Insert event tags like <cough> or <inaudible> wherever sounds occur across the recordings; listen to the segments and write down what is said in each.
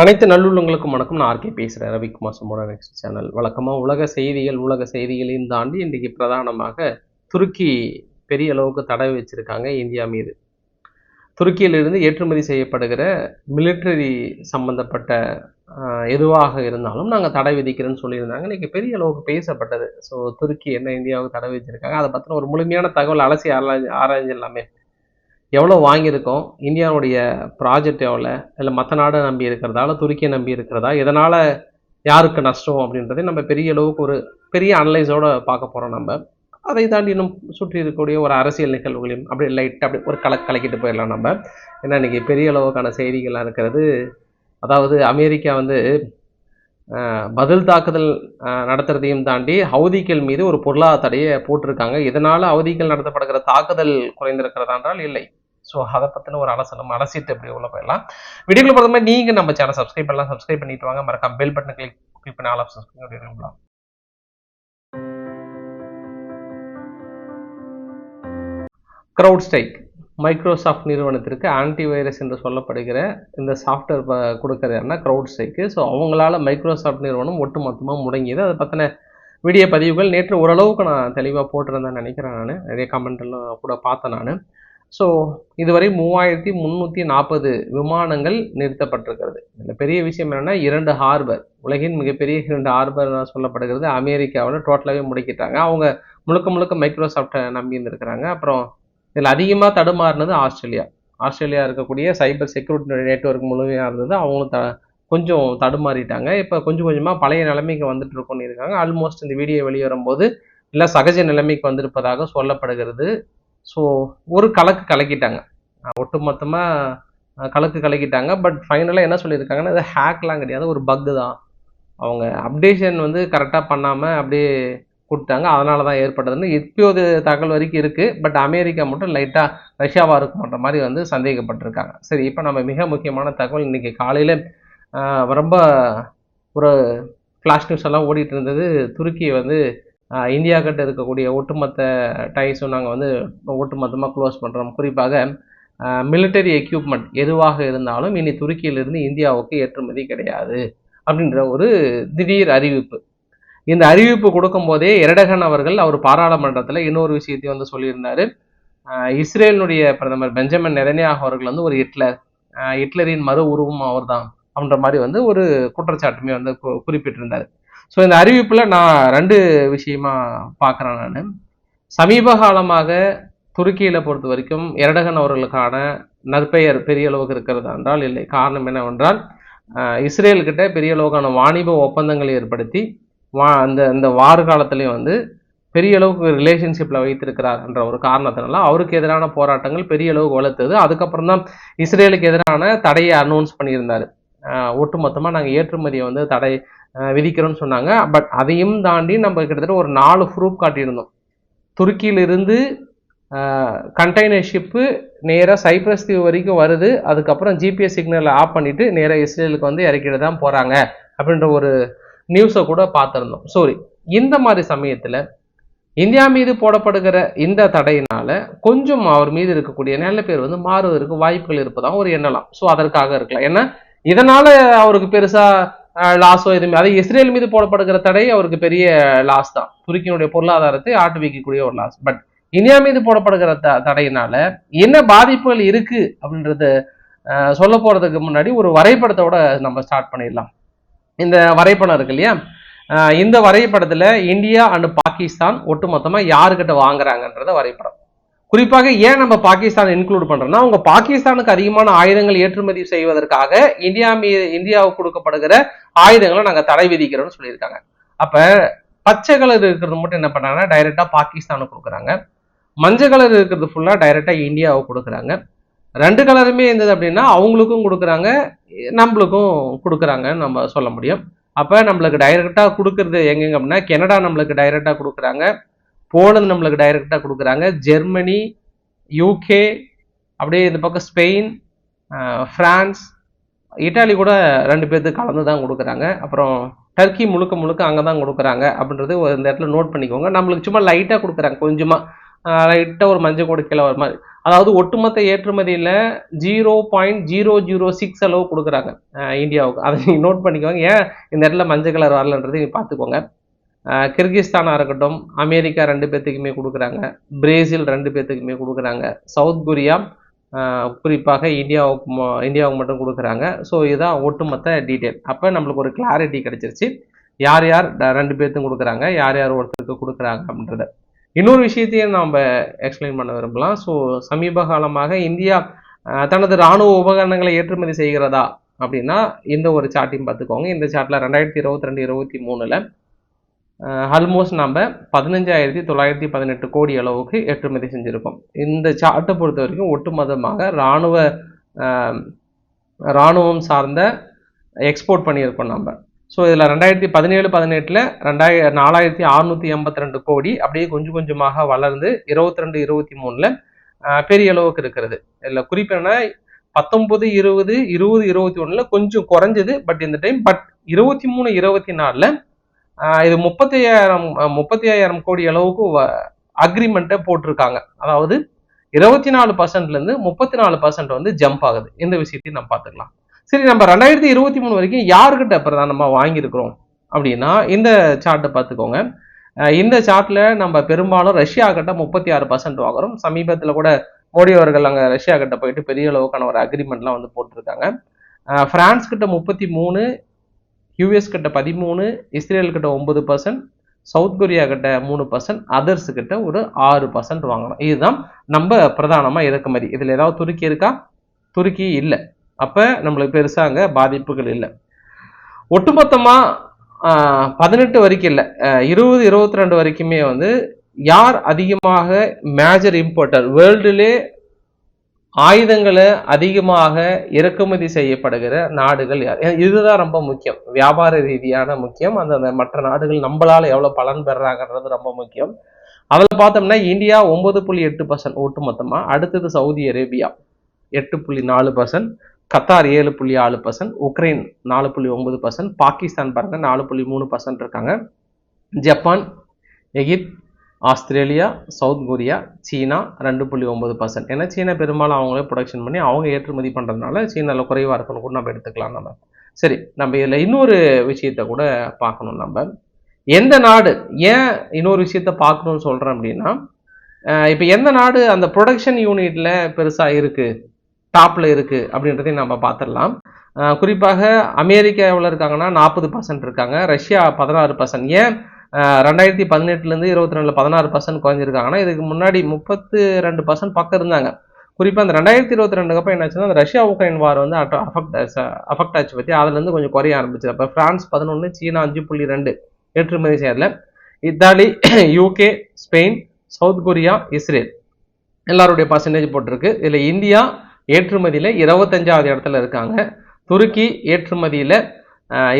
அனைத்து நல்லுள்ளங்களுக்கும் வணக்கம். நான் ஆர்கே பேசுகிறேன் ரவிக்குமார் சமோட நெக்ஸ்ட் சேனல் வழக்கமாக உலக செய்திகள் உலக செய்திகளையும் தாண்டி இன்றைக்கு பிரதானமாக துருக்கி பெரிய அளவுக்கு தடை வச்சிருக்காங்க இந்தியா மீது. துருக்கியிலிருந்து ஏற்றுமதி செய்யப்படுகிற மிலிட்டரி சம்பந்தப்பட்ட எதுவாக இருந்தாலும் நாங்கள் தடை விதிக்கிறேன்னு சொல்லியிருந்தாங்க. இன்றைக்கி பெரிய அளவுக்கு பேசப்பட்டது. ஸோ துருக்கி என்ன இந்தியாவுக்கு தடை வச்சுருக்காங்க அதை பற்றின ஒரு முழுமையான தகவல் அலசி ஆராய்ச்சி ஆராய்ஞ்சிடலாமே எவ்வளோ வாங்கியிருக்கோம்? இந்தியாவுடைய ப்ராஜெக்ட் எவ்வளோ இல்லை மற்ற நாடை நம்பி இருக்கிறதால துருக்கியை நம்பி இருக்கிறதா? இதனால் யாருக்கு நஷ்டம் அப்படின்றதே நம்ம பெரிய அளவுக்கு ஒரு பெரிய அனலைஸோடு பார்க்க போகிறோம் நம்ம. அதை தாண்டி இன்னும் சுற்றி இருக்கக்கூடிய ஒரு அரசியல் நிகழ்வுகளையும் அப்படியே லைட்டாக அப்படி ஒரு கலக் கலக்கிட்டு போயிடலாம் நம்ம. ஏன்னா இன்றைக்கி பெரிய அளவுக்கான செய்திகளாக இருக்கிறது. அதாவது அமெரிக்கா வந்து பதில் தாக்குதல் நடத்துறதையும் தாண்டி ஹவுதிகள் மீது ஒரு பொருளாதார தடையை போட்டிருக்காங்க. இதனால் ஹவுதிகள் நடத்தப்படுகிற தாக்குதல் குறைந்திருக்கிறதா என்றால் இல்லை. ஸோ அதை பற்றின ஒரு அலசனம் அலசிட்டு அப்படி உள்ள போயிடலாம். வீடியோக்குள்ள பொறுத்த மாதிரி நீங்கள் நம்ம சேனல் சப்ஸ்கிரைப் பண்ணலாம். சப்ஸ்கிரைப் பண்ணிட்டு வாங்க. மறக்காம பெல் பட்டன் கிளிக் கிளிக் பண்ணி all of subscribe CrowdStrike Microsoft நிறுவனத்திற்கு ஆன்டிவைரஸ் என்று சொல்லப்படுகிற இந்த சாஃப்ட்வேர் கொடுக்கறதுனா க்ரௌட் ஸ்டைக்கு ஸோ அவங்களால மைக்ரோசாஃப்ட் நிறுவனம் ஒட்டுமொத்தமாக முடங்கியது. அதை பற்றின வீடியோ பதிவுகள் நேற்று ஓரளவுக்கு நான் தெளிவாக போட்டிருந்தேன்னு நினைக்கிறேன் நான். நிறைய கமெண்ட் கூட பார்த்தேன் நான். ஸோ இதுவரை மூவாயிரத்தி முந்நூற்றி நாற்பது விமானங்கள் நிறுத்தப்பட்டிருக்கிறது. இதில் பெரிய விஷயம் என்னென்னா இரண்டு ஹார்பர் உலகின் மிகப்பெரிய இரண்டு ஹார்பர் சொல்லப்படுகிறது. அமெரிக்காவில் டோட்டலாகவே முடிக்கிட்டாங்க. அவங்க முழுக்க முழுக்க மைக்ரோசாஃப்டை நம்பி இருந்திருக்கிறாங்க. அப்புறம் இதில் அதிகமாக தடுமாறினது ஆஸ்திரேலியா. ஆஸ்திரேலியா இருக்கக்கூடிய சைபர் செக்யூரிட்டி நெட்வொர்க் முழுமையாக இருந்தது. அவங்களும் த கொஞ்சம் தடுமாறிட்டாங்க. இப்போ கொஞ்சம் கொஞ்சமாக பழைய நிலைமைக்கு வந்துட்டு இருக்கோன்னு இருக்காங்க. ஆல்மோஸ்ட் இந்த வீடியோ வெளியே வரும்போது இல்லை சகஜ நிலைமைக்கு வந்திருப்பதாக சொல்லப்படுகிறது. ஸோ ஒரு கலக்கு கலக்கிட்டாங்க. ஒட்டுமொத்தமாக கலக்கு கலக்கிட்டாங்க. பட் ஃபைனலாக என்ன சொல்லியிருக்காங்கன்னா இது ஹேக்லாம் கிடையாது. ஒரு பக்கு தான். அவங்க அப்டேஷன் வந்து கரெக்டாக பண்ணாமல் அப்படியே கொடுத்தாங்க. அதனால தான் ஏற்பட்டதுன்னு இப்போது தகவல் வரைக்கும் இருக்குது பட் அமெரிக்கா மட்டும் லைட்டாக ரஷ்யாவாக இருக்குமன்ற மாதிரி வந்து சந்தேகப்பட்டிருக்காங்க. சரி இப்போ நம்ம மிக முக்கியமான தகவல் இன்றைக்கி காலையில் ரொம்ப ஒரு ஃப்ளாஷ் நியூஸ் எல்லாம் ஓடிட்டு இருந்தது. துருக்கி வந்து இந்தியா கிட்ட இருக்கக்கூடிய ஒட்டுமொத்த டைஸும் நாங்கள் வந்து ஒட்டுமொத்தமாக க்ளோஸ் பண்ணுறோம் குறிப்பாக மிலிட்டரி எக்யூப்மெண்ட் எதுவாக இருந்தாலும் இனி துருக்கியிலிருந்து இந்தியாவுக்கு ஏற்றுமதி கிடையாது அப்படின்ற ஒரு திடீர் அறிவிப்பு. இந்த அறிவிப்பு கொடுக்கும்போதே எரடகன் அவர்கள் அவர் பாராளுமன்றத்தில் இன்னொரு விஷயத்தையும் வந்து சொல்லியிருந்தாரு. இஸ்ரேலினுடைய பிரதமர் பெஞ்சமின் நெரனியாக அவர்கள் வந்து ஒரு ஹிட்லர். ஹிட்லரின் மறு உருவம் அவர்தான் அப்படின்ற மாதிரி வந்து ஒரு குற்றச்சாட்டுமே வந்து கு- ஸோ இந்த அறிவிப்பில் நான் ரெண்டு விஷயமா பார்க்குறேன் நான். சமீப காலமாக துருக்கியில் பொறுத்த வரைக்கும் எரடகன் அவர்களுக்கான நற்பெயர் பெரிய அளவுக்கு இருக்கிறது என்றால் இல்லை. காரணம் என்னவென்றால் இஸ்ரேல்கிட்ட பெரிய அளவுக்கான வாணிப ஒப்பந்தங்களை ஏற்படுத்தி வா அந்த இந்த வார காலத்துலேயும் வந்து பெரிய அளவுக்கு ரிலேஷன்ஷிப்பில் வைத்திருக்கிறார் என்ற ஒரு காரணத்தினால அவருக்கு எதிரான போராட்டங்கள் பெரிய அளவுக்கு வளர்த்தது. அதுக்கப்புறம் தான் இஸ்ரேலுக்கு எதிரான தடையை அனௌன்ஸ் பண்ணியிருந்தார். ஒட்டுமொத்தமாக நாங்கள் ஏற்றுமதியை வந்து தடை விதிக்கிறோம்னு சொன்னாங்க. பட் அதையும் தாண்டி நம்ம கிட்டத்தட்ட ஒரு நாலு ப்ரூஃப் காட்டியிருந்தோம். துருக்கியிலிருந்து கண்டெய்னர் ஷிப்பு நேராக சைப்ரஸ் தீவு வரைக்கும் வருது. அதுக்கப்புறம் ஜிபிஎஸ் சிக்னலை ஆஃப் பண்ணிவிட்டு நேராக இஸ்ரேலுக்கு வந்து இறக்கிட்டு தான் போகிறாங்க அப்படின்ற ஒரு நியூஸை கூட பார்த்துருந்தோம். சாரி இந்த மாதிரி சமயத்தில் இந்தியா மீது போடப்படுகிற இந்த தடையினால கொஞ்சம் அவர் மீது இருக்கக்கூடிய நல்ல பேர் வந்து மாறுவதற்கு வாய்ப்புகள் இருப்பதாக ஒரு எண்ணலாம். ஸோ அதற்காக இருக்கலாம். ஏன்னா இதனால அவருக்கு பெருசாக லாஸோ எதுவுமே அது இஸ்ரேல் மீது போடப்படுகிற தடை அவருக்கு பெரிய லாஸ் தான். துருக்கியினுடைய பொருளாதாரத்தை ஆட்டு வைக்கக்கூடிய ஒரு லாஸ் பட் இந்தியா மீது போடப்படுகிற த தடையினால என்ன பாதிப்புகள் இருக்கு அப்படின்றத சொல்ல போறதுக்கு முன்னாடி ஒரு வரைபடத்தோட நம்ம ஸ்டார்ட் பண்ணிடலாம். இந்த வரைபடம் இருக்கு இல்லையா? இந்த வரைபடத்துல இந்தியா அண்ட் பாகிஸ்தான் ஒட்டுமொத்தமா யாருக்கிட்ட வாங்குறாங்கன்றத வரைபடம். குறிப்பாக ஏன் நம்ம பாகிஸ்தான் இன்க்ளூட் பண்றோம்னா அவங்க பாகிஸ்தானுக்கு அதிகமான ஆயுதங்கள் ஏற்றுமதி செய்வதற்காக இந்தியா மீது இந்தியாவுக்கு கொடுக்கப்படுகிற ஆயுதங்களை நாங்க தடை விதிக்கிறோம்னு சொல்லியிருக்காங்க. அப்ப பச்சை கலர் இருக்கிறது மட்டும் என்ன பண்ணாங்கன்னா டைரக்டா பாகிஸ்தானுக்கு கொடுக்குறாங்க. மஞ்சள் கலர் இருக்கிறது ஃபுல்லா டைரக்டா இந்தியாவுக்கு கொடுக்குறாங்க. ரெண்டு கலருமே இருந்தது அப்படின்னா அவங்களுக்கும் கொடுக்குறாங்க நம்மளுக்கும் கொடுக்குறாங்கன்னு நம்ம சொல்ல முடியும். அப்போ நம்மளுக்கு டைரெக்டாக கொடுக்கறது எங்கெங்க அப்படின்னா கனடா நம்மளுக்கு டைரெக்டாக கொடுக்குறாங்க. போலந்து நம்மளுக்கு டைரெக்டாக கொடுக்குறாங்க. ஜெர்மனி யூகே அப்படியே இந்த பக்கம் ஸ்பெயின் ஃப்ரான்ஸ் பிரான்ஸ் இட்டாலி கூட ரெண்டு பேர்த்துக்கு கலந்து தான் கொடுக்குறாங்க. அப்புறம் டர்க்கி முழுக்க முழுக்க அங்கே தான் கொடுக்குறாங்க அப்படின்றது ஒரு இந்த இடத்துல நோட் பண்ணிக்கோங்க. நம்மளுக்கு சும்மா லைட்டாக கொடுக்குறாங்க கொஞ்சமாக லைட்டாக ஒரு மஞ்சள் கூட கீழே ஒரு மாதிரி. அதாவது ஒட்டுமொத்த ஏற்றுமதியில் zero point zero zero six அளவு கொடுக்குறாங்க இந்தியாவுக்கு. அதை நீங்கள் நோட் பண்ணிக்கோங்க. ஏன் இந்த இடத்துல மஞ்சள் கலர் வரலன்றது நீங்கள் பார்த்துக்கோங்க. கிர்கிஸ்தானாக இருக்கட்டும் அமெரிக்கா ரெண்டு பேர்த்துக்குமே கொடுக்குறாங்க பிரேசில் ரெண்டு பேர்த்துக்குமே கொடுக்குறாங்க சவுத் கொரியா குறிப்பாக இந்தியாவுக்கு இந்தியாவுக்கு மட்டும் கொடுக்குறாங்க. ஸோ இதுதான் ஒட்டுமொத்த டீட்டெயில் அப்போ நம்மளுக்கு ஒரு கிளாரிட்டி கிடைச்சிருச்சு. யார் யார் ட- ரெண்டு பேர்த்துக்கும் கொடுக்குறாங்க யார் யார் ஒருத்தருக்கு கொடுக்குறாங்க அப்படின்றத. இன்னொரு விஷயத்தையும் நாம் எக்ஸ்பிளைன் பண்ண விரும்பலாம். ஸோ சமீப காலமாக இந்தியா தனது இராணுவ உபகரணங்களை ஏற்றுமதி செய்கிறதா அப்படின்னா இந்த ஒரு சார்ட்டையும் பார்த்துக்கோங்க. இந்த சார்ட்டில் ரெண்டாயிரத்தி இருபத்தி ரெண்டு இருபத்தி மூணில் ஆல்மோஸ்ட் நம்ம பதினஞ்சாயிரத்தி தொள்ளாயிரத்தி பதினெட்டு கோடி அளவுக்கு ஏற்றுமதி செஞ்சுருக்கோம். இந்த சார்ட்டை பொறுத்த வரைக்கும் ஒட்டுமொத்தமாக இராணுவ இராணுவம் சார்ந்த எக்ஸ்போர்ட் பண்ணியிருக்கோம் நம்ம ஸோ இதில் ரெண்டாயிரத்தி பதினேழு பதினெட்டில் ரெண்டாயிர நாலாயிரத்தி அறுநூற்றி எண்பத்தி ரெண்டு கோடி அப்படியே கொஞ்சம் கொஞ்சமாக வளர்ந்து இருபத்தி ரெண்டு இருபத்தி மூணில் பெரிய அளவுக்கு இருக்கிறது. இதில் குறிப்பிடனா பத்தொன்பது இருபது இருபது இருபத்தி ஒன்றில் கொஞ்சம் குறைஞ்சது பட் இந்த டைம் பட் இருபத்தி மூணு இருபத்தி நாலில் இது முப்பத்தி ஐயாயிரம் முப்பத்தி ஐயாயிரம் கோடி அளவுக்கு அக்ரிமெண்ட்டை போட்டிருக்காங்க. அதாவது இருபத்தி நாலு பர்சன்ட்லேருந்து முப்பத்தி நாலு பர்சன்ட் வந்து ஜம்ப் ஆகுது. இந்த விஷயத்தையும் நம்ம பார்த்துக்கலாம். சரி நம்ம ரெண்டாயிரத்தி இருபத்தி மூணு வரைக்கும் யாருக்கிட்ட பிரதானமாக வாங்கியிருக்கிறோம் அப்படின்னா இந்த சார்ட்டை பார்த்துக்கோங்க. இந்த சார்ட்டில் நம்ம பெரும்பாலும் ரஷ்யா கிட்ட முப்பத்தி ஆறு பர்சன்ட் வாங்குறோம். சமீபத்தில் கூட மோடி அவர்கள் அங்கே ரஷ்யா கிட்ட போயிட்டு பெரிய அளவுக்கான ஒரு அக்ரிமெண்ட்லாம் வந்து போட்டிருக்காங்க. ஃப்ரான்ஸ் கிட்ட முப்பத்தி மூணு யூஎஸ் கிட்ட பதிமூணு இஸ்ரேல் கிட்ட ஒன்பது பர்சன்ட் சவுத் கொரியா கிட்ட மூணு பர்சன்ட் அதர்ஸ் கிட்ட ஒரு ஆறு பர்சன்ட் வாங்கணும். இதுதான் நம்ம பிரதானமாக இறக்குமதி. இதில் ஏதாவது துருக்கி இருக்கா? துருக்கி இல்லை. அப்போ நம்மளுக்கு பெருசாக அங்கே பாதிப்புகள் இல்லை. ஒட்டுமொத்தமாக பதினெட்டு வரைக்கும் இல்லை. இருபது இருபத்தி ரெண்டு வரைக்குமே வந்து யார் அதிகமாக மேஜர் இம்போர்ட்டர் வேர்ல்டுலே ஆயுதங்களை அதிகமாக இறக்குமதி செய்யப்படுகிற நாடுகள் யார் இதுதான் ரொம்ப முக்கியம். வியாபார ரீதியான முக்கியம். அந்த அந்த மற்ற நாடுகள் நம்மளால் எவ்வளோ பலன் பெறாங்கன்றது ரொம்ப முக்கியம். அதில் பார்த்தோம்னா இந்தியா ஒன்பது புள்ளி எட்டு பர்சன்ட் ஒட்டுமொத்தமா அடுத்தது சவுதி அரேபியா எட்டு புள்ளி நாலு பர்சன்ட் கத்தார் ஏழு புள்ளி ஆறு பர்சன்ட் உக்ரைன் நாலு புள்ளி ஒன்பது பர்சன்ட் பாகிஸ்தான் பாருங்க நாலு புள்ளி மூணு பர்சன்ட் இருக்காங்க. Japan Egypt Australia South Korea சீனா ரெண்டு புள்ளி ஒன்பது பர்சன்ட் ஏன்னா சீனா பெரும்பாலும் அவங்களே ப்ரொடக்ஷன் பண்ணி அவங்க ஏற்றுமதி பண்ணுறதுனால சீனாவில் குறைவாக இருக்கணும் கூட நம்ம எடுத்துக்கலாம் நம்ம. சரி நம்ம இதில் இன்னொரு விஷயத்த கூட பார்க்கணும் நம்ம. எந்த நாடு ஏன் இன்னொரு விஷயத்த பார்க்கணும்னு சொல்கிறேன் அப்படின்னா இப்போ எந்த நாடு அந்த ப்ரொடக்ஷன் யூனிட்டில் பெருசாக இருக்குது டாப்பில் இருக்குது அப்படின்றதையும் நம்ம பார்த்துடலாம். குறிப்பாக அமெரிக்கா எவ்வளோ இருக்காங்கன்னா நாற்பது பர்சன்ட் இருக்காங்க. ரஷ்யா பதினாறு பர்சன்ட் ஏன் ரெண்டாயிரத்தி பதினெட்டுலேருந்து இருபத்தி ரெண்டுல பதினாறு பர்சன்ட் குறைஞ்சிருக்காங்கன்னா இதுக்கு முன்னாடி முப்பத்து ரெண்டு பர்சன்ட் பக்கம் இருந்தாங்க. குறிப்பாக அந்த ரெண்டாயிரத்தி இருபத்தி ரெண்டுக்கு அப்புறம் என்னாச்சுன்னா அந்த ரஷ்யா உக்ரைன் வார் வந்து அஃபெக்ட் அஃபெக்ட் ஆச்சு பற்றி அதுலேருந்து கொஞ்சம் குறைய ஆரம்பிச்சு அப்போ ஃப்ரான்ஸ் பதினொன்று சீனா அஞ்சு புள்ளி ரெண்டு ஏற்றுமதி செய்யறதுல Italy <clears throat> UK Spain South Korea Israel எல்லாருடைய பர்சன்டேஜ் போட்டிருக்கு. இதில் இந்தியா ஏற்றுமதியில் இருபத்தஞ்சாவது இடத்துல இருக்காங்க. துருக்கி ஏற்றுமதியில்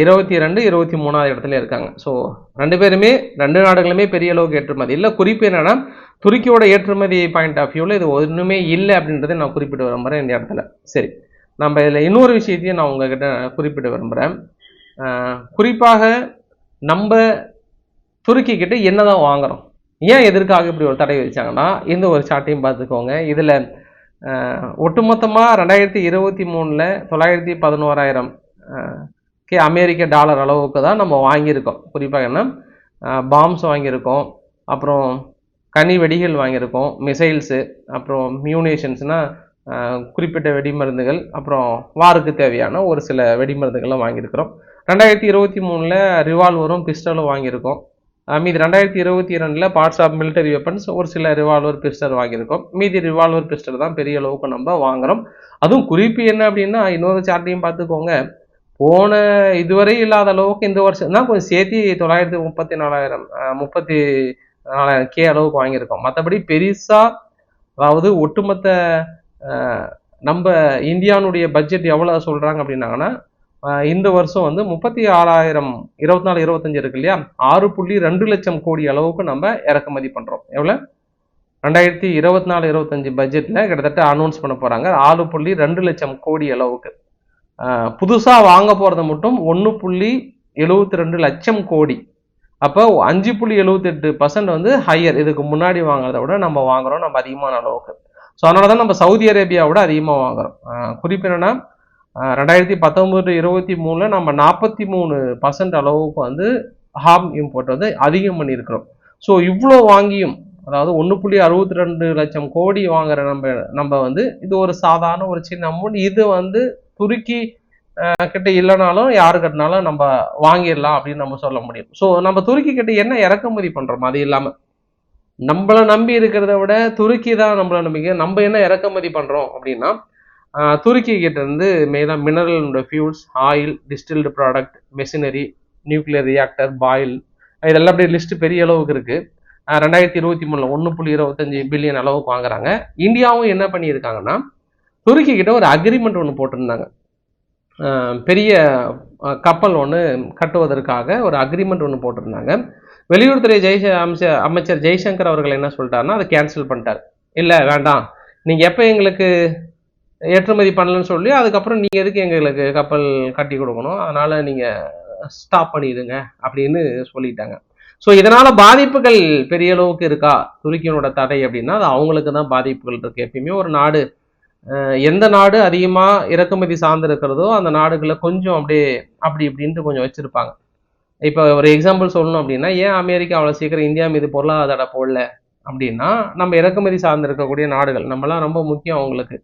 இருபத்தி ரெண்டு இருபத்தி மூணாவது இடத்துல இருக்காங்க. ஸோ ரெண்டு பேருமே ரெண்டு நாடுகளுமே பெரிய அளவுக்கு ஏற்றுமதி இல்லை. குறிப்பு என்னென்னா துருக்கியோட ஏற்றுமதி பாயிண்ட் ஆஃப் வியூவில் இது ஒன்றுமே இல்லை அப்படின்றத நான் குறிப்பிட விரும்புகிறேன் இந்த இடத்துல. சரி. நம்ம இதில் இன்னொரு விஷயத்தையும் நான் உங்ககிட்ட குறிப்பிட விரும்புகிறேன் குறிப்பாக நம்ம துருக்கி கிட்ட என்னதான் வாங்குறோம்? ஏன் எதற்காக இப்படி ஒரு தடை வச்சாங்கன்னா இந்த ஒரு சார்ட்டையும் பார்த்துக்கோங்க. இதில் ஒட்டுமொத்தமாக ரெண்டாயிரத்தி இருபத்தி மூணில் தொள்ளாயிரத்தி பதினோராயிரம் கே அமெரிக்க டாலர் அளவுக்கு தான் நம்ம வாங்கியிருக்கோம். குறிப்பாக என்ன? பாம்ஸ் வாங்கியிருக்கோம். அப்புறம் கனி வெடிகள் வாங்கியிருக்கோம். மிசைல்ஸு அப்புறம் மியூனேஷன்ஸ்னால் குறிப்பிட்ட வெடிமருந்துகள் அப்புறம் வாருக்கு தேவையான ஒரு சில வெடிமருந்துகள்லாம் வாங்கியிருக்கிறோம். ரெண்டாயிரத்தி இருபத்தி மூணில் ரிவால்வரும் பிஸ்டலும் வாங்கியிருக்கோம். மீதி ரெண்டாயிரத்தி இருபத்தி ரெண்டில் பார்ட்ஸ் ஆஃப் மிலிட்டரி வெப்பன்ஸ் ஒரு சில ரிவால்வர் பிஸ்டல் வாங்கியிருக்கோம். மீதி ரிவால்வர் பிஸ்டல் தான் பெரிய அளவுக்கு நம்ம வாங்குறோம். அதுவும் குறிப்பு என்ன அப்படின்னா இன்னொரு சார்ட்டையும் பார்த்துக்கோங்க. போன இதுவரை இல்லாத அளவுக்கு இந்த வருஷம் தான் கொஞ்சம் சேர்த்தி தொள்ளாயிரத்தி முப்பத்தி நாலாயிரம் முப்பத்தி நாலாயிரம் கே அளவுக்கு வாங்கியிருக்கோம். மற்றபடி பெருசாக அதாவது ஒட்டுமொத்த நம்ம இந்தியானுடைய பட்ஜெட் எவ்வளோ சொல்கிறாங்க அப்படின்னாங்கன்னா இந்த வருஷம் வந்து முப்பத்தி ஆறாயிரம் இருபத்தி நாலு இருபத்தஞ்சு இருக்கு இல்லையா? ஆறு புள்ளி ரெண்டு லட்சம் கோடி அளவுக்கு நம்ம இறக்குமதி பண்ணுறோம் எவ்வளோ ரெண்டாயிரத்தி இருபத்தி நாலு இருபத்தஞ்சு பட்ஜெட்டில் கிட்டத்தட்ட அனௌன்ஸ் பண்ண போகிறாங்க ஆறு புள்ளி ரெண்டு லட்சம் கோடி அளவுக்கு. புதுசாக வாங்க போகிறத மட்டும் ஒன்று புள்ளி எழுபத்தி ரெண்டு லட்சம் கோடி. அப்போ அஞ்சு புள்ளி எழுபத்தெட்டு பர்சன்ட் வந்து ஹையர் இதுக்கு முன்னாடி வாங்குறத விட நம்ம வாங்குறோம் நம்ம அதிகமான அளவுக்கு. ஸோ அதனால தான் நம்ம சவுதி அரேபியாவோட அதிகமாக வாங்குறோம். குறிப்பு என்னன்னா ரெண்டாயிரத்தி பத்தொம்போது இருபத்தி மூணில் நம்ம நாற்பத்தி மூணு பர்சன்ட் அளவுக்கு வந்து ஹாம் இம்போர்ட் வந்து அதிகம் பண்ணியிருக்கிறோம். ஸோ இவ்வளோ வாங்கியும் அதாவது ஒன்று புள்ளி அறுபத்தி ரெண்டு லட்சம் கோடி வாங்குற நம்ம நம்ம வந்து இது ஒரு சாதாரண ஒரு சின்ன அமௌண்ட் இது வந்து துருக்கி கிட்ட இல்லைனாலும் யாரு கட்டினாலும் நம்ம வாங்கிடலாம் அப்படின்னு நம்ம சொல்ல முடியும். ஸோ நம்ம துருக்கி கிட்ட என்ன இறக்குமதி பண்றோம் அது இல்லாம நம்மளை நம்பி இருக்கிறத விட துருக்கி தான் நம்மளை நம்பிக்கை. நம்ம என்ன இறக்குமதி பண்றோம் அப்படின்னா துருக்கி கிட்ட இருந்து மெயினாக mineral fuels oil distilled product machinery nuclear reactor boiler இதெல்லாம் அப்படியே லிஸ்ட் பெரிய அளவுக்கு இருக்கு. ரெண்டாயிரத்தி இருபத்தி மூணுல ஒன்று புள்ளி இருபத்தஞ்சு பில்லியன் அளவுக்கு வாங்குறாங்க. இந்தியாவும் என்ன பண்ணியிருக்காங்கன்னா துருக்கி கிட்ட ஒரு அக்ரிமெண்ட் ஒன்று போட்டிருந்தாங்க. பெரிய கப்பல் ஒன்று கட்டுவதற்காக ஒரு அக்ரிமெண்ட் ஒன்று போட்டிருந்தாங்க. வெளியுறவுத்துறை ஜெய்ச அமைச்சர் அமைச்சர் ஜெய்சங்கர் அவர்கள் என்ன சொல்லிட்டாருன்னா அதை கேன்சல் பண்ணிட்டார். இல்லை வேண்டாம். நீங்கள் எப்போ எங்களுக்கு ஏற்றுமதி பண்ணலன்னு சொல்லி அதுக்கப்புறம் நீங்கள் எதுக்கு எங்களுக்கு கப்பல் கட்டி கொடுக்கணும்? அதனால் நீங்கள் ஸ்டாப் பண்ணிடுங்க அப்படின்னு சொல்லிட்டாங்க. ஸோ இதனால் பாதிப்புகள் பெரிய அளவுக்கு இருக்கா? துருக்கியினோட தடை அப்படின்னா அது அவங்களுக்கு தான் பாதிப்புகள் இருக்குது எப்பயுமே ஒரு நாடு எந்த நாடு அதிகமாக இறக்குமதி சார்ந்து இருக்கிறதோ அந்த நாடுகளை கொஞ்சம் அப்படியே அப்படி இப்படின்ட்டு கொஞ்சம் வச்சுருப்பாங்க. இப்போ ஒரு எக்ஸாம்பிள் சொல்லணும் அப்படின்னா ஏன் அமெரிக்கா அவ்வளோ சீக்கிரம் இந்தியா மீது பொருளாதார போடல அப்படின்னா நம்ம இறக்குமதி சார்ந்து இருக்கக்கூடிய நாடுகள் நம்மலாம் ரொம்ப முக்கியம் அவங்களுக்கு.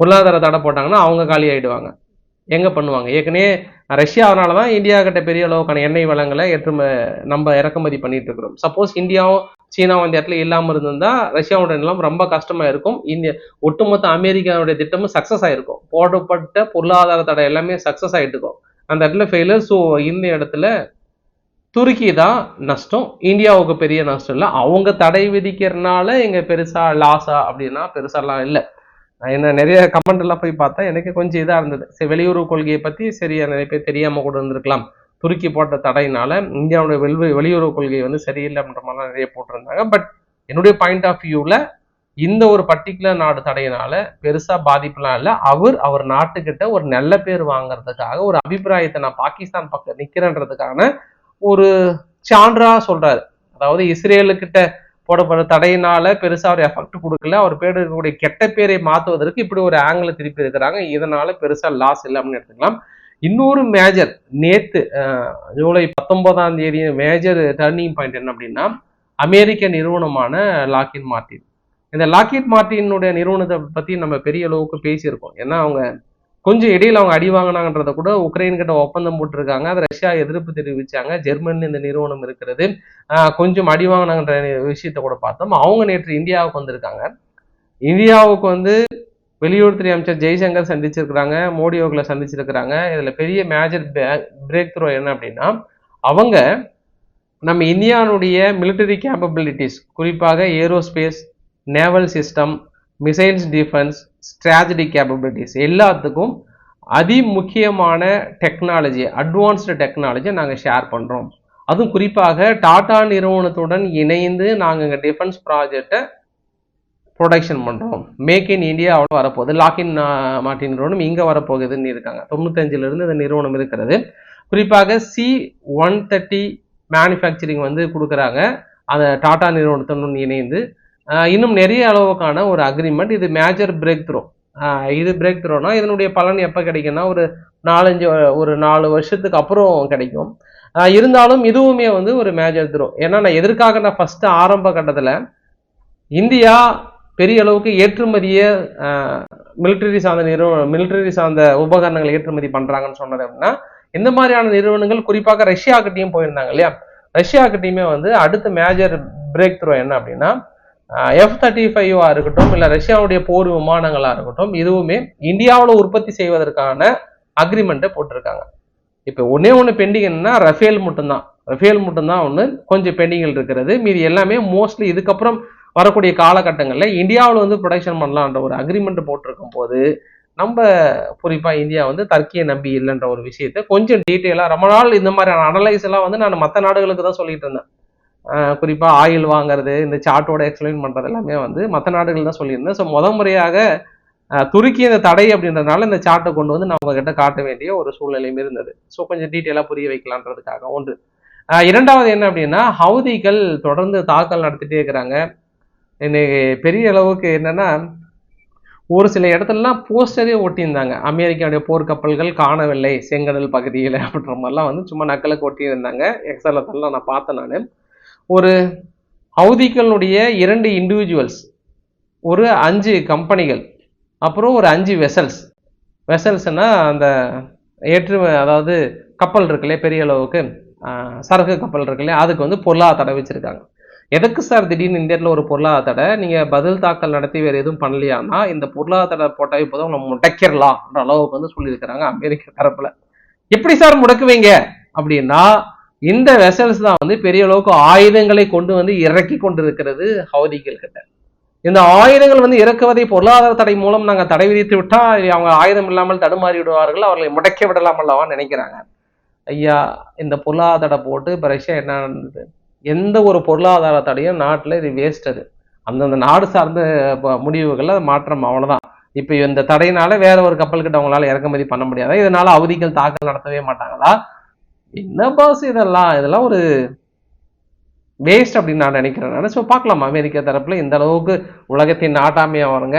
பொருளாதார தடை போட்டாங்கன்னா அவங்க காலி ஆகிடுவாங்க எங்கே பண்ணுவாங்க? ஏற்கனவே ரஷ்யாவனால தான் இந்தியா கிட்ட பெரிய அளவுக்கான எண்ணெய் வளங்களை ஏற்றும நம்ம இறக்குமதி பண்ணிட்டு இருக்கிறோம். சப்போஸ் இந்தியாவும் சீனா அந்த இடத்துல இல்லாமல் இருந்திருந்தா ரஷ்யாவோட நிலம் ரொம்ப கஷ்டமாக இருக்கும். இந்திய ஒட்டுமொத்த அமெரிக்காவுடைய திட்டமும் சக்ஸஸ் ஆகிருக்கும் போடப்பட்ட பொருளாதார தடை எல்லாமே சக்ஸஸ் ஆகிட்டு இருக்கும். அந்த இடத்துல ஃபெயிலர் ஸோ இந்த இடத்துல துருக்கி தான் நஷ்டம். இந்தியாவுக்கு பெரிய நஷ்டம் இல்லை. அவங்க தடை விதிக்கிறனால இங்கே பெருசாக லாஸா அப்படின்னா பெருசாலாம் இல்லை. நான் என்ன நிறைய கமெண்ட் எல்லாம் போய் பார்த்தா எனக்கு கொஞ்சம் இதாக இருந்தது. சரி வெளியுறவு கொள்கையை பற்றி சரியா நிறைய பேர் தெரியாமல் கூட இருந்திருக்கலாம். துருக்கி போட்ட தடையினால இந்தியாவுடைய வெளி வெளியுறவு கொள்கை வந்து சரியில்லை அப்படின்ற மாதிரிலாம் நிறைய போட்டிருந்தாங்க. பட் என்னுடைய பாயிண்ட் ஆஃப் வியூவில் இந்த ஒரு பர்டிகுலர் நாடு தடையினால பெருசா பாதிப்புலாம் இல்லை. அவர் அவர் நாட்டுக்கிட்ட ஒரு நல்ல பேர் வாங்குறதுக்காக ஒரு அபிப்பிராயத்தை நான் பாகிஸ்தான் பக்கம் நிக்கிறேன்றதுக்கான ஒரு சான்றா சொல்றாரு. அதாவது இஸ்ரேலுக்கிட்ட போடப்படுற தடையினால பெருசா ஒரு எஃபெக்ட் கொடுக்கல. அவர் பேர் இருக்கக்கூடிய கெட்ட பேரை மாத்துவதற்கு இப்படி ஒரு ஆங்கிள் திருப்பி இருக்கிறாங்க. இதனால பெருசா லாஸ் இல்லை அப்படின்னு எடுத்துக்கலாம். இன்னொரு மேஜர் நேத்து ஜூலை பத்தொன்பதாம் தேதி மேஜர் டர்னிங் பாயிண்ட் என்ன அப்படின்னா அமெரிக்க நிறுவனமான லாக்கின் மார்டின் இந்த லாக்கிட் மார்டினுடைய நிறுவனத்தை பற்றி நம்ம பெரிய அளவுக்கு பேசியிருக்கோம். ஏன்னா அவங்க கொஞ்சம் இடையில் அவங்க அடி வாங்கினாங்கன்றத கூட உக்ரைன் கிட்ட ஒப்பந்தம் போட்டிருக்காங்க. அது ரஷ்யா எதிர்ப்பு தெரிவிச்சாங்க. ஜெர்மன் இந்த நிறுவனம் இருக்கிறது. கொஞ்சம் அடி வாங்கினாங்கன்ற விஷயத்த கூட பார்த்தோம். அவங்க நேற்று இந்தியாவுக்கு வந்திருக்காங்க. இந்தியாவுக்கு வந்து வெளியுறவுத்துறை அமைச்சர் ஜெய்சங்கர் சந்திச்சிருக்கிறாங்க மோடி அவர்களை சந்திச்சிருக்கிறாங்க. இதில் பெரிய மேஜர் பிரேக் த்ரோ என்ன அப்படின்னா அவங்க நம்ம இந்தியாவுடைய மிலிட்டரி கேப்பபிலிட்டிஸ் குறிப்பாக aerospace naval system missiles defence strategic capabilities எல்லாத்துக்கும் அதி முக்கியமான டெக்னாலஜி அட்வான்ஸ்டு டெக்னாலஜியை நாங்கள் ஷேர் பண்ணுறோம் அதுவும் குறிப்பாக டாடா நிறுவனத்துடன் இணைந்து நாங்கள் இங்கே டிஃபென்ஸ் ப்ராஜெக்டை ப்ரொடக்ஷன் பண்ணுறோம் மேக் இன் இந்தியா அவ்வளோ வரப்போகுது. லாக்இன் மாட்டின் நிறுவனம் இங்கே வரப்போகுதுன்னு இருக்காங்க. தொண்ணூத்தஞ்சிலிருந்து இந்த நிறுவனம் இருக்கிறது. குறிப்பாக சி ஒன் தேர்ட்டி மேனுஃபேக்சரிங் வந்து கொடுக்குறாங்க. அந்த டாடா நிறுவனத்துடன் இணைந்து. இன்னும் நிறைய அளவுக்கான ஒரு அக்ரிமெண்ட் இது மேஜர் பிரேக் த்ரோ இது பிரேக் த்ரோனா இதனுடைய பலன் எப்போ கிடைக்கும்னா ஒரு நாலஞ்சு ஒரு நாலு வருஷத்துக்கு அப்புறம் கிடைக்கும். இருந்தாலும் இதுவுமே வந்து ஒரு மேஜர் த்ரோ ஏன்னா நான் எதற்காக நான் ஃபஸ்ட்டு ஆரம்ப கட்டத்தில் இந்தியா பெரிய அளவுக்கு ஏற்றுமதியை மிலிட்டரி சார்ந்த நிறுவனம் மிலிட்டரி சார்ந்த உபகரணங்கள் ஏற்றுமதி பண்ணுறாங்கன்னு சொன்னது அப்படின்னா இந்த மாதிரியான நிறுவனங்கள் குறிப்பாக ரஷ்யா கிட்டயும் போயிருந்தாங்க இல்லையா? ரஷ்யா கிட்டயுமே வந்து அடுத்த மேஜர் பிரேக் த்ரோ என்ன அப்படின்னா எஃப் தேர்ட்டி ஃபைவா இருக்கட்டும் இல்லை ரஷ்யாவுடைய போர் விமானங்களாக இருக்கட்டும் இதுவுமே இந்தியாவில் உற்பத்தி செய்வதற்கான அக்ரிமெண்ட்டை போட்டிருக்காங்க. இப்போ ஒன்றே ஒன்று பெண்டிங் என்னன்னா ரஃபேல் மட்டும்தான். ரஃபேல் மட்டும்தான் ஒன்று கொஞ்சம் பெண்டிங்கில் இருக்கிறது. மீதி எல்லாமே மோஸ்ட்லி இதுக்கப்புறம் வரக்கூடிய காலகட்டங்களில் இந்தியாவில் வந்து ப்ரொடக்ஷன் பண்ணலான்ற ஒரு அக்ரிமெண்ட் போட்டிருக்கும் போது நம்ம குறிப்பாக இந்தியா வந்து தர்க்கியை நம்பி இல்லைன்ற ஒரு விஷயத்த கொஞ்சம் டீட்டெயிலாக ரொம்ப நாள் இந்த மாதிரியான அனலைஸ் எல்லாம் வந்து நான் மற்ற நாடுகளுக்கு தான் சொல்லிட்டு இருந்தேன். குறிப்பாக ஆயில் வாங்குறது இந்த சார்ட்டோட எக்ஸ்பிளைன் பண்ணுறது எல்லாமே வந்து மற்ற நாடுகள் தான் சொல்லியிருந்தேன். ஸோ முத முறையாக துருக்கி இந்த தடை அப்படின்றதுனால இந்த சார்ட்டை கொண்டு வந்து நம்ம கிட்ட காட்ட வேண்டிய ஒரு சூழ்நிலையும் இருந்தது. ஸோ கொஞ்சம் டீட்டெயிலாக புரிய வைக்கலான்றதுக்காக ஒன்று. இரண்டாவது என்ன அப்படின்னா ஹவுதிகள் தொடர்ந்து தாக்கல் நடத்திட்டே இருக்கிறாங்க. இன்னைக்கு பெரிய அளவுக்கு என்னன்னா ஒரு சில இடத்துலலாம் போஸ்டரே ஒட்டியிருந்தாங்க. அமெரிக்காவுடைய போர்க்கப்பல்கள் காணவில்லை செங்கடல் பகுதியில் அப்படின்ற மாதிரிலாம் வந்து சும்மா நக்கலுக்கு ஒட்டியிருந்தாங்க. எக்ஸலத்தெல்லாம் நான் பார்த்தேன் நான். ஒரு ஹவுதிகளுடைய இரண்டு இண்டிவிஜுவல்ஸ் ஒரு அஞ்சு கம்பெனிகள் அப்புறம் ஒரு அஞ்சு வெசல்ஸ் வெசல்ஸ்னால் அந்த ஏற்று அதாவது கப்பல் இருக்குல்லையே பெரிய அளவுக்கு சரக்கு கப்பல் இருக்குல்லையே அதுக்கு வந்து பொருளாதார தடை வச்சுருக்காங்க. எதுக்கு சார் திடீர்னு இந்தியாவில் ஒரு பொருளாதார தடை? நீங்கள் பதில் தாக்கல் நடத்தி வேறு எதுவும் பண்ணலையானா இந்த பொருளாதார தடை போட்டால் இப்போதான் நம்ம முடக்கிடலாம்ன்ற அளவுக்கு வந்து சொல்லியிருக்கிறாங்க அமெரிக்க தரப்பில். எப்படி சார் முடக்குவீங்க? அப்படின்னா இந்த வெசல்ஸ் தான் வந்து பெரிய அளவுக்கு ஆயுதங்களை கொண்டு வந்து இறக்கி கொண்டிருக்கிறது ஹவுதிகள் கிட்ட. இந்த ஆயுதங்கள் வந்து இறக்குவதை பொருளாதார தடை மூலம் நாங்கள் தடை விதித்து விட்டால் அவங்க ஆயுதம் இல்லாமல் தடுமாறி விடுவார்கள் அவர்களை முடக்கி விடலாம் அல்லவா நினைக்கிறாங்க. ஐயா இந்த பொருளாதார தடை போட்டு இப்போ ரஷ்யா என்ன நடந்தது? எந்த ஒரு பொருளாதார தடையும் நாட்டில் இது வேஸ்ட் அது. அந்தந்த நாடு சார்ந்த முடிவுகளில் மாற்றம் அவ்வளோதான் இப்போ இந்த தடையினால வேற ஒரு கப்பல் கிட்ட அவங்களால இறக்குமதி பண்ண முடியாதா? இதனால அவதிகள் தாக்கல் நடத்தவே மாட்டாங்களா? என்ன பாஸ் இதெல்லாம்? இதெல்லாம் ஒரு வேஸ்ட் அப்படின்னு நான் நினைக்கிறேன். நான் ஸோ பார்க்கலாம். அமெரிக்கா தரப்பில் இந்த அளவுக்கு உலகத்தின் நாட்டாமையாக வருங்க.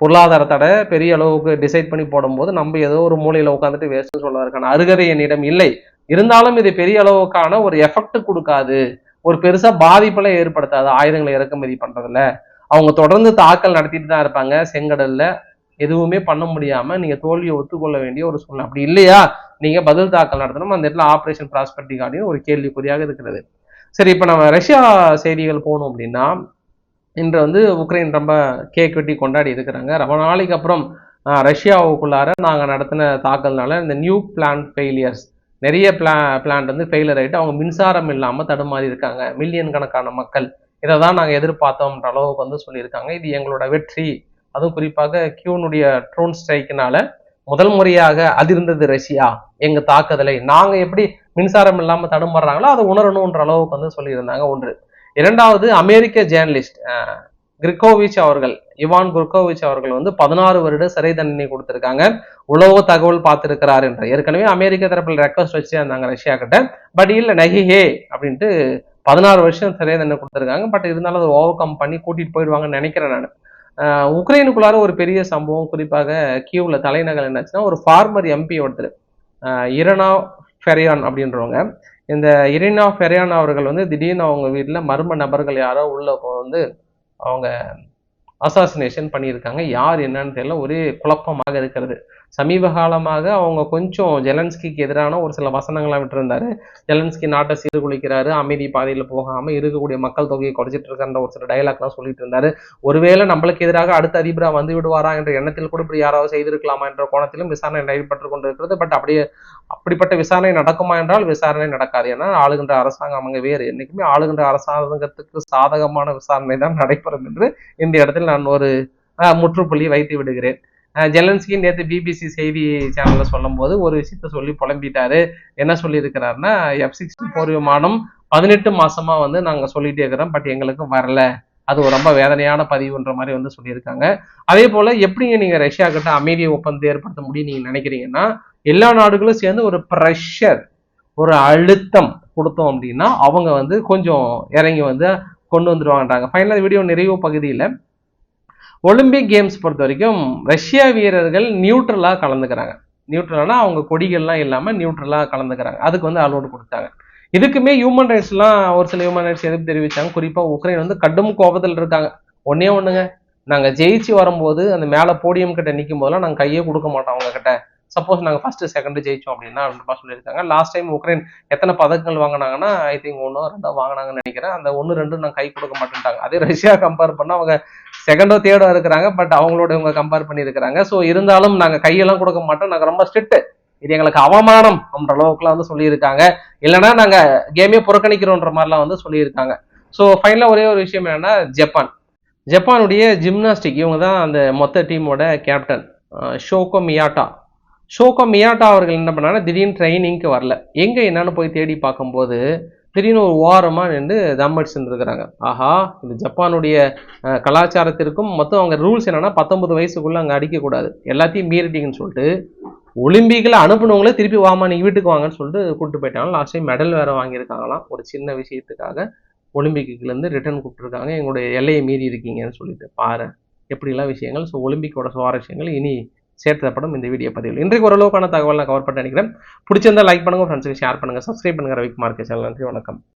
பொருளாதார தடை பெரிய அளவுக்கு டிசைட் பண்ணி போடும்போது நம்ம ஏதோ ஒரு மூலையில் உட்காந்துட்டு வேஸ்ட் சொல்வதற்கான அருகதை என்னிடம் இல்லை. இருந்தாலும் இது பெரிய அளவுக்கான ஒரு எஃபெக்ட் கொடுக்காது. ஒரு பெருசா பாதிப்பெல்லாம் ஏற்படுத்தாது ஆயுதங்களை இறக்குமதி பண்றதுல. அவங்க தொடர்ந்து தாக்கல் நடத்திட்டு தான் இருப்பாங்க செங்கடல்ல. எதுவுமே பண்ண முடியாம நீங்க தோல்வியை ஒத்துக்கொள்ள வேண்டிய ஒரு சூழ்நிலை. அப்படி இல்லையா? நீங்க பதில் தாக்கல் நடத்தணும். அந்த இடத்துல ஆபரேஷன் ப்ராஸ்பர்டி கார்டின்னு ஒரு கேள்விக்குறியாக இருக்கிறது. சரி இப்ப நம்ம ரஷ்யா செய்திகள் போகணும் அப்படின்னா இன்று வந்து உக்ரைன் ரொம்ப கேக் வெட்டி கொண்டாடி இருக்கிறாங்க. ரொம்ப நாளைக்கு அப்புறம் ரஷ்யாவுக்குள்ளார நாங்கள் நடத்தின தாக்கல்னால இந்த நியூ பிளான் ஃபெயிலியர்ஸ் நிறைய பிளா பிளான்ட் வந்து ஃபெயிலியர் ஆகிட்டு அவங்க மின்சாரம் இல்லாமல் தடுமாறி இருக்காங்க. மில்லியன் கணக்கான மக்கள். இதை தான் நாங்கள் எதிர்பார்த்தோம்ன்ற அளவுக்கு வந்து சொல்லியிருக்காங்க. இது எங்களோட வெற்றி. அதுவும் குறிப்பாக கியூனுடைய ட்ரோன் ஸ்ட்ரைக்கினால முதல் முறையாக அதிர்ந்தது ரஷ்யா. எங்க தாக்குதலை. நாங்க எப்படி மின்சாரம் இல்லாம தடுமாறுறாங்களோ அதை உணரணுன்ற அளவுக்கு வந்து சொல்லியிருந்தாங்க ஒன்று. இரண்டாவது அமெரிக்க ஜேர்னலிஸ்ட் கிரிகோவிச் அவர்கள் இவான் குர்கோவிச் அவர்கள் வந்து பதினாறு வருட சிறை தண்டனை கொடுத்திருக்காங்க. உளவு தகவல் பார்த்திருக்கிறார் என்று. ஏற்கனவே அமெரிக்க தரப்பில் ரெக்வஸ்ட் வச்சு இருந்தாங்க ரஷ்யா கிட்ட. பட் இல்ல நகிஹே அப்படின்ட்டு பதினாறு வருஷம் சிறை தண்டனை கொடுத்துருக்காங்க. பட் இருந்தாலும் அதை ஓவர் கம் பண்ணி கூட்டிட்டு போயிடுவாங்கன்னு நினைக்கிறேன் நான். உக்ரைனுக்குள்ளார ஒரு பெரிய சம்பவம். குறிப்பாக கியூவில் தலைநகர் என்னாச்சுன்னா ஒரு ஃபார்மர் எம்பி ஒருத்தர் இரணா இரனா ஃபெரியான் அப்படின்றவங்க. இந்த இரினா ஃபெரியான் அவர்கள் வந்து திடீர்னு அவங்க வீட்டில் மர்ம நபர்கள் யாரோ உள்ள வந்து அவங்க அசாசினேஷன் பண்ணியிருக்காங்க. யார் என்னன்னு தெரியல. ஒரே குழப்பமாக இருக்கிறது. சமீப காலமாக அவங்க கொஞ்சம் ஜெலன்ஸ்கிக்கு எதிரான ஒரு சில வசனங்கள்லாம் விட்டுருந்தாரு. ஜெலன்ஸ்கி நாட்டை சீர்குலைக்கிறாரு அமைதி பாதையில் போகாமல் இருக்கக்கூடிய மக்கள் தொகையை குறைச்சிட்டு இருக்கான்ற ஒரு சில டைலாக்லாம் சொல்லிட்டு இருந்தாரு. ஒருவேளை நம்மளுக்கு எதிராக அடுத்த அதிபராக வந்து விடுவாரா என்ற எண்ணத்தில் கூட இப்படி யாராவது செய்திருக்கலாமா என்ற கோணத்திலும் விசாரணை நடைபெற்று கொண்டிருக்கிறது. பட் அப்படியே அப்படிப்பட்ட விசாரணை நடக்குமா என்றால் விசாரணை நடக்காது. ஏன்னா ஆளுகின்ற அரசாங்கம் அங்கே வேறு. என்றைக்குமே ஆளுகின்ற அரசாங்கத்துக்கு சாதகமான விசாரணை தான் நடைபெறும் என்று இந்த இடத்தில் நான் ஒரு முற்றுப்புள்ளி வைத்து விடுகிறேன். ஜெலன்ஸ்கி நேற்று பிபிசி செய்தி சேனல்ல சொல்லும்போது ஒரு விஷயத்த சொல்லி புலம்பிட்டாரு. என்ன சொல்லியிருக்கிறாருன்னா எஃப் சிக்ஸ்டி போர் விமானம் பதினெட்டு மாசமா வந்து நாங்கள் சொல்லிட்டே இருக்கிறோம் பட் எங்களுக்கு வரல. அது ஒரு ரொம்ப வேதனையான பதிவுன்ற மாதிரி வந்து சொல்லியிருக்காங்க. அதே போல எப்படிங்க நீங்க ரஷ்யா கிட்ட அமைதி ஒப்பந்தம் ஏற்படுத்த முடியும் நீங்க நினைக்கிறீங்கன்னா எல்லா நாடுகளும் சேர்ந்து ஒரு ப்ரெஷர் ஒரு அழுத்தம் கொடுத்தோம் அப்படின்னா அவங்க வந்து கொஞ்சம் இறங்கி வந்து கொண்டு வந்துருவாங்கன்றாங்க. ஃபைனலாக வீடியோ நிறைவு பகுதியில் ஒலிம்பிக் கேம்ஸ் பொறுத்த வரைக்கும் ரஷ்யா வீரர்கள் நியூட்ரலாக கலந்துக்கிறாங்க. நியூட்ரலானா அவங்க கொடிகள்லாம் இல்லாமல் நியூட்ரலாக கலந்துக்கிறாங்க. அதுக்கு வந்து அலோடு கொடுத்தாங்க. இதுக்குமே ஹியூமன் ரைட்ஸ்லாம் ஒரு சில ஹியூமன் ரைட்ஸ் எதிர்ப்பு தெரிவித்தாங்க குறிப்பாக உக்ரைன் வந்து கடும் கோபத்தில் இருக்காங்க. ஒன்னே ஒன்றுங்க நாங்கள் ஜெயிச்சு வரும்போது அந்த மேலே போடியம் கிட்ட நிற்கும் போதெல்லாம் நாங்கள் கையே கொடுக்க மாட்டோம் அவங்க கிட்ட. சப்போஸ் நாங்கள் ஃபர்ஸ்ட் செகண்ட் ஜெயிச்சோம் அப்படின்னா கண்டிப்பாக சொல்லியிருக்காங்க. லாஸ்ட் டைம் உக்ரைன் எத்தனை பதக்கங்கள் வாங்கினாங்கன்னா ஐ திங்க் ஒன்றோ ரெண்டோ வாங்கினாங்கன்னு நினைக்கிறேன். அந்த ஒன்று ரெண்டு நான் கை கொடுக்க மாட்டேன்ட்டாங்க. அதே ரஷ்யா கம்பேர் பண்ணால் அவங்க செகண்டோ தேர்டோ இருக்கிறாங்க பட் அவங்களோட இவங்க கம்பேர் பண்ணியிருக்கிறாங்க. ஸோ இருந்தாலும் நாங்கள் கையெல்லாம் கொடுக்க மாட்டோம். நாங்கள் ரொம்ப ஸ்ட்ரிக்ட் இது எங்களுக்கு அவமானம் அப்படின்ற அளவுக்குலாம் வந்து சொல்லியிருக்காங்க. இல்லைன்னா நாங்கள் கேமே புறக்கணிக்கிறோன்ற மாதிரிலாம் வந்து சொல்லியிருக்காங்க. ஸோ ஃபைனலாக ஒரே ஒரு விஷயம் என்னென்னா ஜப்பான். ஜப்பானுடைய ஜிம்னாஸ்டிக் இவங்க தான் அந்த மொத்த டீமோட கேப்டன் ஷோகோ மியாட்டா ஷோகோ மியாட்டா அவர்கள் என்ன பண்ணாங்கன்னா திடீர்னு ட்ரைனிங்க்கு வரல. எங்கே என்னன்னு போய் தேடி பார்க்கும்போது திடீர்னு ஒரு ஓரமாக நின்று தம் அடிச்சுருந்துருக்குறாங்க இருக்கிறாங்க. ஆஹா இது ஜப்பானுடைய கலாச்சாரத்திற்கும் மொத்தம் அவங்க ரூல்ஸ் என்னென்னா பத்தொன்பது வயசுக்குள்ளே அங்கே அடிக்கக்கூடாது எல்லாத்தையும் மீறிட்டிங்கன்னு சொல்லிட்டு ஒலிம்பிக்கில் அனுப்புனவங்களே திருப்பி வாமா நீ வீட்டுக்கு வாங்கன்னு சொல்லிட்டு கூப்பிட்டு போயிட்டாங்க. லாஸ்ட் டைம் மெடல் வேறு வாங்கியிருக்காங்களாம். ஒரு சின்ன விஷயத்துக்காக ஒலிம்பிக்கிலேருந்து ரிட்டர்ன் கூப்பிட்டுருக்காங்க. எங்களுடைய எல்லையை மீறி இருக்கீங்கன்னு சொல்லிட்டு. பாரு எப்படிலாம் விஷயங்கள்? ஸோ ஒலிம்பிக்கோட சுவாரஸ்யங்கள் இனி சேர்த்தப்படும் இந்த வீடியோ பதிவில். இன்றைக்கு ஓரளவுக்கான தகவல் நான் கவர் பண்ணி நினைக்கிறேன் பிடிச்சிருந்தா லைக் பண்ணுங்க ஃப்ரெண்ட்ஸுக்கு ஷேர் பண்ணுங்க சப்ஸ்கிரைப் பண்ணுங்க. ரவிக்குமார் சேனல். நன்றி வணக்கம்.